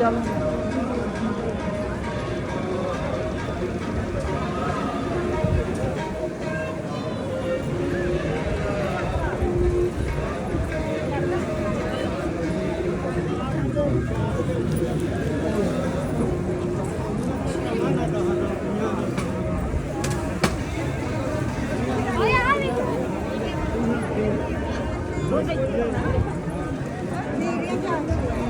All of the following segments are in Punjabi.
canım. Nereye geldi?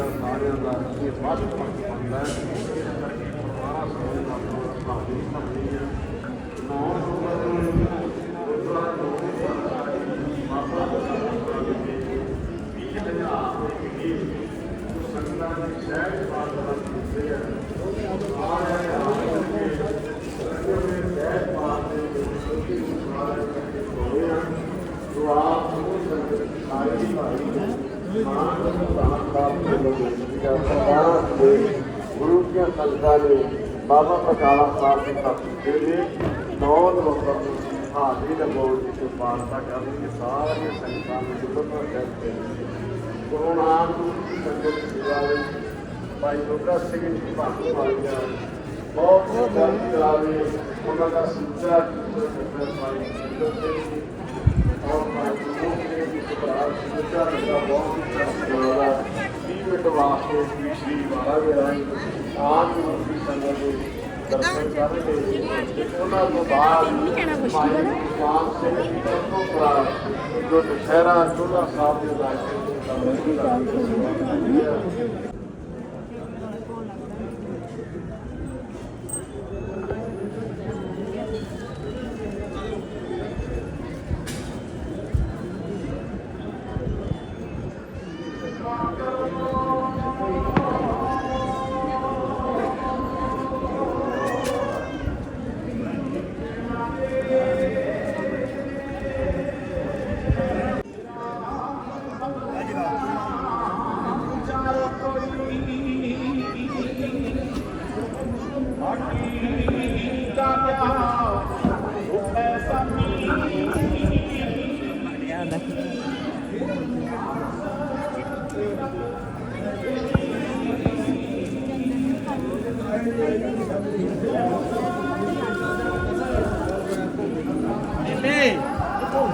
ਸਾਡਾ ਸਾਰਿਆਂ ਦਾ ਇਹ ਵੱਧ ਪੰਦਾ ਹੈ। ਸਾਰਾ ਸਮੇਂ ਦਾ ਭਾਵੀ ਸਮਝੀ ਹੈ ਨੌ ਨੰਬਰ ਨੂੰ ਗੁਰਦੁਆਰਾ ਲੋਕੀ ਸਰਕਾਰੀ ਮਾਪਾ ਦਾ ਵੀਹ ਹਜ਼ਾਰ ਦੀ ਸੰਗਤਾਂ ਦੀ ਸਹਿਜ ਬਾਤ ਦਾ ਦਿੱਤੇ ਹੈ ਸਾਰੇ ਆਪ ਕੇ ਸੰਗਤ ਦੇ ਸਹਿਜ ਬਾਤ ਦੇ ਵਿੱਚ ਸਾਰੇ ਹੋਏ ਹਨ ਜੋ ਆਪ ਨੂੰ ਸੰਗਤ ਸਾਰੀ ਭਾਈ ਗੁਰੂ ਦੀਆਂ ਸੰਗਤਾਂ ਨੇ ਬਾਬਾ ਬਕਾਲਾ ਸਾਹਿਬ ਦੇ ਤਖਤ ਦੇ ਨੌ ਨਵੰਬਰ ਨੂੰ ਹਾਜ਼ਰੀ ਲਗਾਉਣ ਦੀ ਸਿਫਾਰਸ਼ਾਂ ਕਰਨਗੇ ਸਾਰੀਆਂ ਸੰਗਤਾਂ ਨੂੰ ਜੁੜਨਾ ਚਾਹੀਦੇ ਗੁਰੂ ਨਾਨਕ ਸੰਗਤ ਸੇਵਾ ਵਿੱਚ ਭਾਈ ਲੋਕਾ ਸਿੰਘ ਜੀ ਭਾਗੂ ਵਾਲਿਆ ਬਹੁਤ ਬਹੁਤ ਕਰਾਵੇ ਉਹਨਾਂ ਦਾ ਸਿੱਧਾ ਸਰਦਾਰ ਭਾਈ ਸੁੰਦਰ ਸਿੰਘ ਜੀ ਔਰ ਭਾਈ ਗੁਰੂ ਜੀ ਦਾ ਬਹੁਤ ਜ਼ਿਆਦਾ 20 ਮਿੰਟ ਵਾਸਤੇ ਸ੍ਰੀ ਸ਼੍ਰੀ ਮਹਾਰਾਜ ਆਪ ਗੁਰੂ ਦੀ ਸੰਗਤ ਦੇ ਦਰਸ਼ਨ ਤੇ ਉਹਨਾਂ ਤੋਂ ਬਾਅਦ ਰਾਮ ਸਿੰਘ ਜੀ ਦਾ ਪ੍ਰੋਗਰਾਮ ਜੋ ਦੁਸ਼ਹਿਰਾ ਚੋਲਾ ਸਾਹਿਬ ਦੇ ਇਲਾਕੇ ਦੇ ਦਰਸ਼ਨ ਬੇਬੇ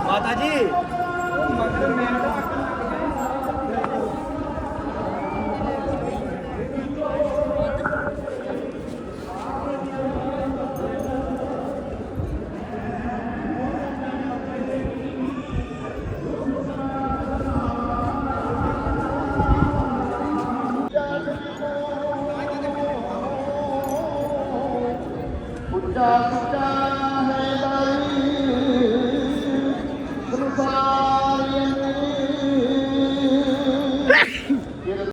माता जी dog.